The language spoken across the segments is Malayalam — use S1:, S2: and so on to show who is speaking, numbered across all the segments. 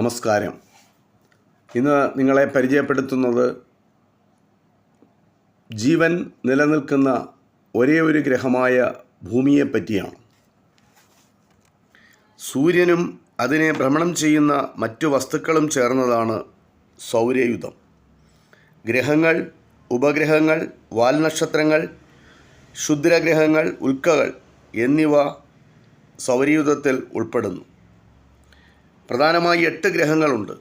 S1: നമസ്കാരം. ഇന്ന് നിങ്ങളെ പരിചയപ്പെടുത്തുന്നത് ജീവൻ നിലനിൽക്കുന്ന ഒരേ ഒരു ഗ്രഹമായ ഭൂമിയെ പറ്റിയാണ്. സൂര്യനും അതിനെ ഭ്രമണം ചെയ്യുന്ന മറ്റു വസ്തുക്കളും ചേർന്നതാണ് സൗരയുധം. ഗ്രഹങ്ങൾ ഉപഗ്രഹങ്ങൾ വാൽനക്ഷത്രങ്ങൾ ക്ഷുദ്രഗ്രഹങ്ങൾ ഉൽക്കകൾ എന്നിവ സൗരയുധത്തിൽ ഉൾപ്പെടുന്നു. പ്രധാനമായി എട്ട് ഗ്രഹങ്ങളുണ്ട്.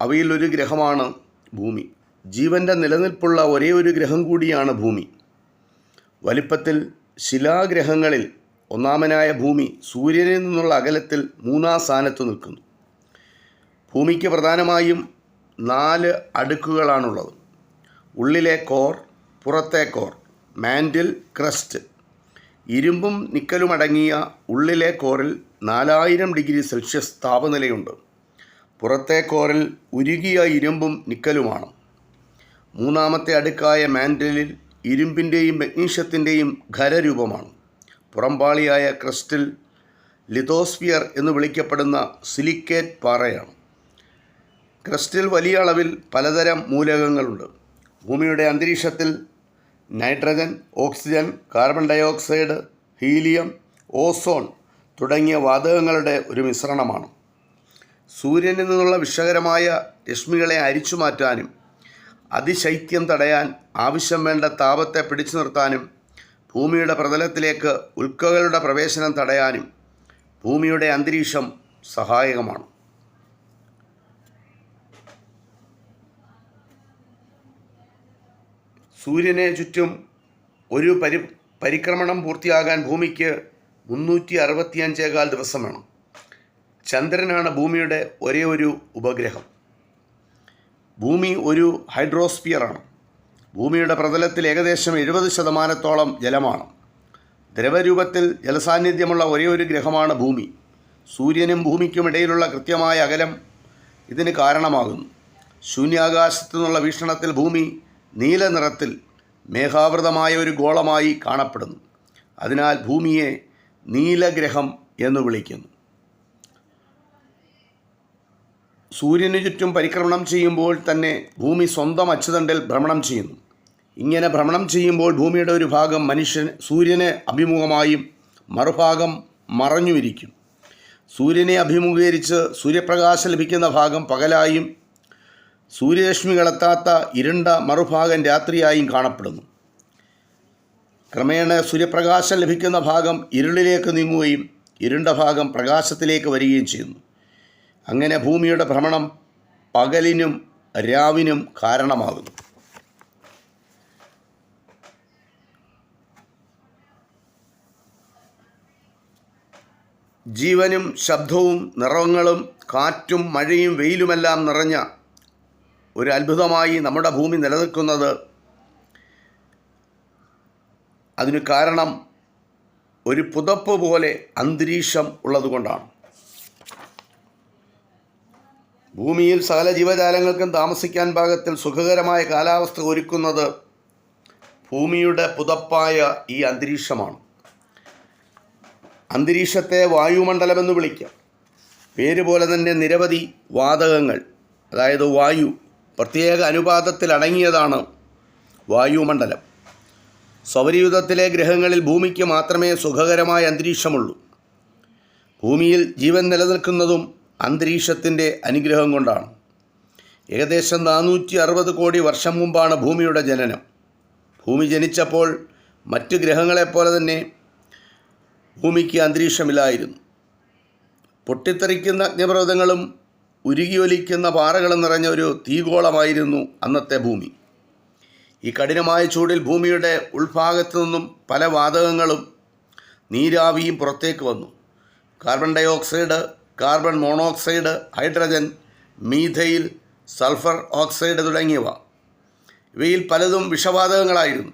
S1: അവയിൽ ഒരു ഗ്രഹമാണ് ഭൂമി. ജീവന്റെ നിലനിൽപ്പുള്ള ഒരേ ഒരു ഗ്രഹം കൂടിയാണ് ഭൂമി. വലിപ്പത്തിൽ ശിലാഗ്രഹങ്ങളിൽ ഒന്നാമനായ ഭൂമി സൂര്യനിൽ നിന്നുള്ള അകലത്തിൽ മൂന്നാം സ്ഥാനത്ത് നിൽക്കുന്നു. ഭൂമിക്ക് പ്രധാനമായും നാല് അടുക്കുകളാണുള്ളത്. ഉള്ളിലെ കോർ പുറത്തെ കോർ മാൻഡിൽ ക്രസ്റ്റ്. ഇരുമ്പും നിക്കലും അടങ്ങിയ ഉള്ളിലെ കോറിൽ നാലായിരം ഡിഗ്രി സെൽഷ്യസ് താപനിലയുണ്ട്. പുറത്തെ കോറിൽ ഉരുകിയ ഇരുമ്പും നിക്കലുമാണ്. മൂന്നാമത്തെ അടുക്കായ മാൻഡലിൽ ഇരുമ്പിന്റെയും മഗ്നീഷ്യത്തിന്റെയും ഖരരൂപമാണ്. പുറംപാളിയായ ക്രിസ്റ്റൽ ലിതോസ്ഫിയർ എന്ന് വിളിക്കപ്പെടുന്ന സിലിക്കേറ്റ് പാറയാണ്. ക്രിസ്റ്റൽ വലിയ അളവിൽ പലതരം മൂലകങ്ങളുണ്ട്. ഭൂമിയുടെ അന്തരീക്ഷത്തിൽ nitrogen oxygen carbon dioxide helium ozone തുടങ്ങിയ വാതകങ്ങളുടെ ഒരു മിശ്രണമാണ്. സൂര്യനിൽ നിന്നുള്ള വിഷകരമായ രശ്മികളെ അരിച്ചു മാറ്റാനും അതിശൈത്യം തടയാൻ ആവശ്യം വേണ്ട താപത്തെ പിടിച്ചു നിർത്താനും ഭൂമിയുടെ പ്രതലത്തിലേക്ക് ഉൽക്കകളുടെ പ്രവേശനം തടയാനും ഭൂമിയുടെ അന്തരീക്ഷം സഹായകമാണ്. സൂര്യനെ ചുറ്റും ഒരു പരി പരിക്രമണം പൂർത്തിയാകാൻ ഭൂമിക്ക് മുന്നൂറ്റി അറുപത്തിയഞ്ചേകാൽ ദിവസം വേണം. ചന്ദ്രനാണ് ഭൂമിയുടെ ഒരേ ഒരു ഉപഗ്രഹം. ഭൂമി ഒരു ഹൈഡ്രോസ്ഫിയറാണ്. ഭൂമിയുടെ പ്രതലത്തിൽ ഏകദേശം എഴുപത് ശതമാനത്തോളം ജലമാണ്. ദ്രവരൂപത്തിൽ ജലസാന്നിധ്യമുള്ള ഒരേ ഒരു ഗ്രഹമാണ് ഭൂമി. സൂര്യനും ഭൂമിക്കും ഇടയിലുള്ള കൃത്യമായ അകലം ഇതിന് കാരണമാകുന്നു. ശൂന്യാകാശത്തു നിന്നുള്ള വീക്ഷണത്തിൽ ഭൂമി നീല നിറത്തിൽ മേഘാവൃതമായ ഒരു ഗോളമായി കാണപ്പെടുന്നു. അതിനാൽ ഭൂമിയെ നീലഗ്രഹം എന്ന് വിളിക്കുന്നു. സൂര്യന് ചുറ്റും പരിക്രമണം ചെയ്യുമ്പോൾ തന്നെ ഭൂമി സ്വന്തം അച്ചുതണ്ടിൽ ഭ്രമണം ചെയ്യുന്നു. ഇങ്ങനെ ഭ്രമണം ചെയ്യുമ്പോൾ ഭൂമിയുടെ ഒരു ഭാഗം മനുഷ്യൻ സൂര്യനെ അഭിമുഖമായും മറുഭാഗം മറഞ്ഞുമിരിക്കും. സൂര്യനെ അഭിമുഖീകരിച്ച് സൂര്യപ്രകാശം ലഭിക്കുന്ന ഭാഗം പകലായും സൂര്യരശ്മികളെത്താത്ത ഇരുണ്ട മറുഭാഗം രാത്രിയായും കാണപ്പെടുന്നു. ക്രമേണ സൂര്യപ്രകാശം ലഭിക്കുന്ന ഭാഗം ഇരുളിലേക്ക് നീങ്ങുകയും ഇരുണ്ട ഭാഗം പ്രകാശത്തിലേക്ക് വരികയും ചെയ്യുന്നു. അങ്ങനെ ഭൂമിയുടെ ഭ്രമണം പകലിനും രാവിനും കാരണമാകുന്നു. ജീവനും ശബ്ദവും നിറങ്ങളും കാറ്റും മഴയും വെയിലുമെല്ലാം നിറഞ്ഞ ഒരു അത്ഭുതമായി നമ്മുടെ ഭൂമി നിലനിൽക്കുന്നത് അതിന് കാരണം ഒരു പുതപ്പ് പോലെ അന്തരീക്ഷം ഉള്ളതുകൊണ്ടാണ്. ഭൂമിയിൽ സകല ജീവജാലങ്ങൾക്കും താമസിക്കാൻ പാകത്തിൽ സുഖകരമായ കാലാവസ്ഥ ഒരുക്കുന്നത് ഭൂമിയുടെ പുതപ്പായ ഈ അന്തരീക്ഷമാണ്. അന്തരീക്ഷത്തെ വായുമണ്ഡലമെന്ന് വിളിക്കാം. പേര് പോലെ തന്നെ നിരവധി വാതകങ്ങൾ അതായത് വായു പ്രത്യേക അനുപാതത്തിൽ അടങ്ങിയതാണ് വായുമണ്ഡലം. സൗരയൂഥത്തിലെ ഗ്രഹങ്ങളിൽ ഭൂമിക്ക് മാത്രമേ സുഖകരമായ അന്തരീക്ഷമുള്ളൂ. ഭൂമിയിൽ ജീവൻ നിലനിൽക്കുന്നതും അന്തരീക്ഷത്തിന്റെ അനുഗ്രഹം കൊണ്ടാണ്. ഏകദേശം നാനൂറ്റി അറുപത് കോടി വർഷം മുമ്പാണ് ഭൂമിയുടെ ജനനം. ഭൂമി ജനിച്ചപ്പോൾ മറ്റ് ഗ്രഹങ്ങളെപ്പോലെ തന്നെ ഭൂമിക്ക് അന്തരീക്ഷമില്ലായിരുന്നു. പൊട്ടിത്തെറിക്കുന്ന അഗ്നിപർവതങ്ങളും ഉരുകിയൊലിക്കുന്ന പാറകളും നിറഞ്ഞ ഒരു തീഗോളമായിരുന്നു അന്നത്തെ ഭൂമി. ഈ കഠിനമായ ചൂടിൽ ഭൂമിയുടെ ഉൾഭാഗത്തു നിന്നും പല വാതകങ്ങളും നീരാവിയും പുറത്തേക്ക് വന്നു. Carbon dioxide carbon monoxide hydrogen methyl sulphur oxide തുടങ്ങിയവ. ഇവയിൽ പലതും വിഷവാതകങ്ങളായിരുന്നു.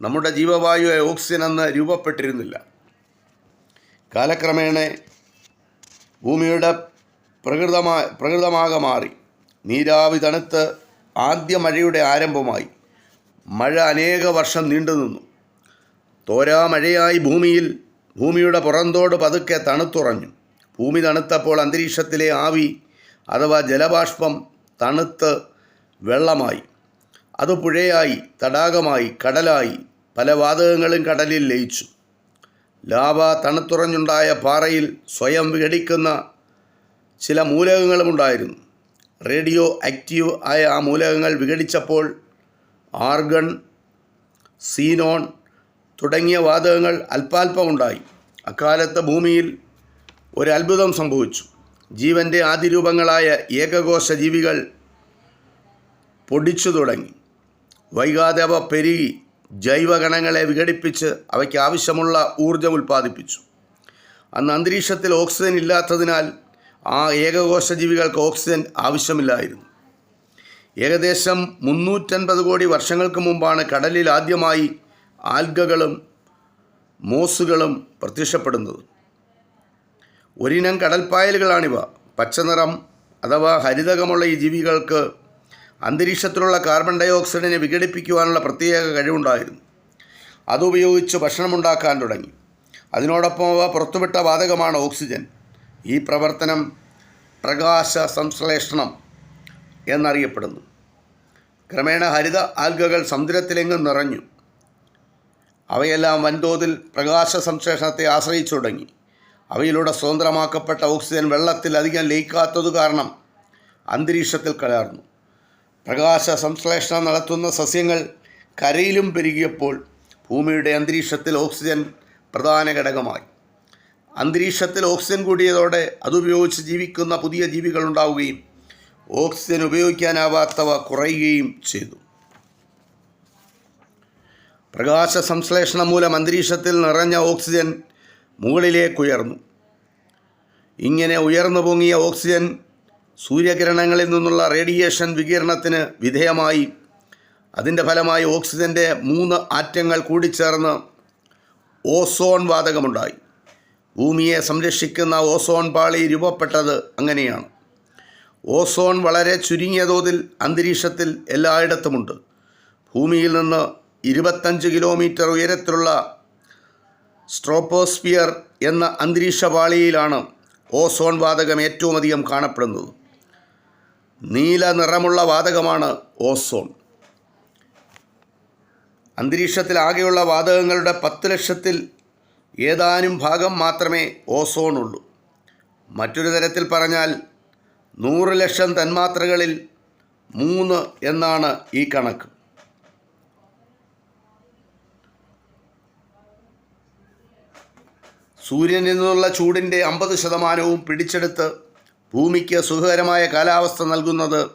S1: നമ്മുടെ ജീവവായു ഓക്സിജൻ എന്ന് രൂപപ്പെട്ടിരുന്നില്ല. കാലക്രമേണ ഭൂമിയുടെ പ്രകൃതമാ പ്രകൃതമാകെ മാറി. നീരാവി തണുത്ത് ആദ്യ മഴയുടെ ആരംഭമായി. മഴ അനേക വർഷം നീണ്ടുനിന്നു തോരാ മഴയായി ഭൂമിയിൽ ഭൂമിയുടെ പുറന്തോട് പതുക്കെ തണുത്തുറഞ്ഞു. ഭൂമി തണുത്തപ്പോൾ അന്തരീക്ഷത്തിലെ ആവി അഥവാ ജലബാഷ്പം തണുത്ത് വെള്ളമായി. അത് പുഴയായി തടാകമായി കടലായി പല വാതകങ്ങളും കടലിൽ ലയിച്ചു. ലാവ തണുത്തുറഞ്ഞുണ്ടായ പാറയിൽ സ്വയം വിഘടിക്കുന്ന ചില മൂലകങ്ങളുമുണ്ടായിരുന്നു. റേഡിയോ ആക്റ്റീവ് ആയ ആ മൂലകങ്ങൾ വിഘടിച്ചപ്പോൾ ആർഗൺ സീനോൺ തുടങ്ങിയ വാതകങ്ങൾ അല്പാൽപമുണ്ടായി. അക്കാലത്ത് ഭൂമിയിൽ ഒരു അത്ഭുതം സംഭവിച്ചു. ജീവന്റെ ആദിരൂപങ്ങളായ ഏകകോശ ജീവികൾ പൊടിച്ചു തുടങ്ങി. വൈകാതെ അവ പെരുകി ജൈവഗണങ്ങളെ വിഘടിപ്പിച്ച് അവയ്ക്ക് ആവശ്യമുള്ള ഊർജം ഉൽപ്പാദിപ്പിച്ചു. അന്ന് അന്തരീക്ഷത്തിൽ ഓക്സിജൻ ഇല്ലാത്തതിനാൽ ആ ഏകകോശ ജീവികൾക്ക് ഓക്സിജൻ ആവശ്യമില്ലായിരുന്നു. ഏകദേശം മുന്നൂറ്റൻപത് കോടി വർഷങ്ങൾക്ക് മുമ്പാണ് കടലിൽ ആദ്യമായി ആൽഗകളും മോസുകളും പ്രത്യക്ഷപ്പെടുന്നത്. ഒരിനം കടൽപ്പായലുകളാണിവ. പച്ചനിറം അഥവാ ഹരിതകമുള്ള ഈ ജീവികൾക്ക് അന്തരീക്ഷത്തിലുള്ള കാർബൺ ഡൈ ഓക്സൈഡിനെ വിഘടിപ്പിക്കുവാനുള്ള പ്രത്യേക കഴിവുണ്ടായിരുന്നു. അതുപയോഗിച്ച് ഭക്ഷണമുണ്ടാക്കാൻ തുടങ്ങി. അതിനോടൊപ്പം അവ പുറത്തുവിട്ട വാതകമാണ് ഓക്സിജൻ. ഈ പ്രവർത്തനം പ്രകാശ സംശ്ലേഷണം എന്നറിയപ്പെടുന്നു. ക്രമേണ ഹരിത ആൽഗകൾ സമുദ്രത്തിലെങ്ങും നിറഞ്ഞു. അവയെല്ലാം വൻതോതിൽ പ്രകാശ സംശ്ലേഷണത്തെ ആശ്രയിച്ചു തുടങ്ങി. അവയിലൂടെ സ്വതന്ത്രമാക്കപ്പെട്ട ഓക്സിജൻ വെള്ളത്തിൽ അധികം ലയിക്കാത്തതു കാരണം അന്തരീക്ഷത്തിൽ കലർന്നു. പ്രകാശ സംശ്ലേഷണം നടത്തുന്ന സസ്യങ്ങൾ കരയിലും പെരുകിയപ്പോൾ ഭൂമിയുടെ അന്തരീക്ഷത്തിൽ ഓക്സിജൻ പ്രധാന ഘടകമായി. അന്തരീക്ഷത്തിൽ ഓക്സിജൻ കൂടിയതോടെ അതുപയോഗിച്ച് ജീവിക്കുന്ന പുതിയ ജീവികൾ ഉണ്ടാവുകയും ഓക്സിജൻ ഉപയോഗിക്കാനാവാത്തവ കുറയുകയും ചെയ്തു. പ്രകാശ സംശ്ലേഷണം മൂലം അന്തരീക്ഷത്തിൽ നിറഞ്ഞ ഓക്സിജൻ മുകളിലേക്ക് ഉയർന്നു ഇങ്ങനെ ഉയർന്നു പൊങ്ങിയ ഓക്സിജൻ സൂര്യകിരണങ്ങളിൽ നിന്നുള്ള റേഡിയേഷൻ വികിരണത്തിന് വിധേയമായി. അതിന്റെ ഫലമായി ഓക്സിജന്റെ മൂന്ന് ആറ്റങ്ങൾ കൂടിച്ചേർന്ന് ഓസോൺ വാതകമുണ്ടായി. ഭൂമിയെ സംരക്ഷിക്കുന്ന ഓസോൺ പാളി രൂപപ്പെട്ടത് അങ്ങനെയാണ്. ഓസോൺ വളരെ ചുരുങ്ങിയ തോതിൽ അന്തരീക്ഷത്തിൽ എല്ലായിടത്തുമുണ്ട്. ഭൂമിയിൽ നിന്ന് ഇരുപത്തഞ്ച് കിലോമീറ്റർ ഉയരത്തിലുള്ള സ്ട്രോപ്പോസ്ഫിയർ എന്ന അന്തരീക്ഷ പാളിയിലാണ് ഓസോൺ വാതകം ഏറ്റവും അധികം കാണപ്പെടുന്നത്. നീല നിറമുള്ള വാതകമാണ് ഓസോൺ. അന്തരീക്ഷത്തിൽ ആകെയുള്ള വാതകങ്ങളുടെ പത്ത് ലക്ഷത്തിൽ ഏതാനും ഭാഗം മാത്രമേ ഓസോൺ ഉള്ളൂ. മറ്റൊരു തരത്തിൽ പറഞ്ഞാൽ നൂറ് ലക്ഷം തന്മാത്രകളിൽ മൂന്ന് എന്നാണ് ഈ കണക്ക്. സൂര്യനിൽ നിന്നുള്ള ചൂടിന്റെ അമ്പത് ശതമാനവും പിടിച്ചെടുത്ത് ഭൂമിക്ക് സുഖകരമായ കാലാവസ്ഥ നൽകുന്നത്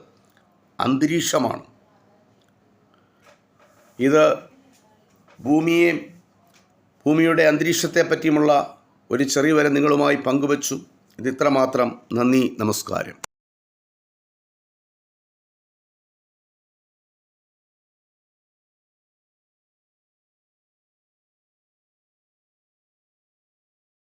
S1: അന്തരീക്ഷമാണ്. ഇത് ഭൂമിയെ ഭൂമിയുടെ അന്തരീക്ഷത്തെ പറ്റിയുമുള്ള ഒരു ചെറിയ വരെ നിങ്ങളുമായി പങ്കുവച്ചു. ഇതിത്രമാത്രം. നന്ദി നമസ്കാരം.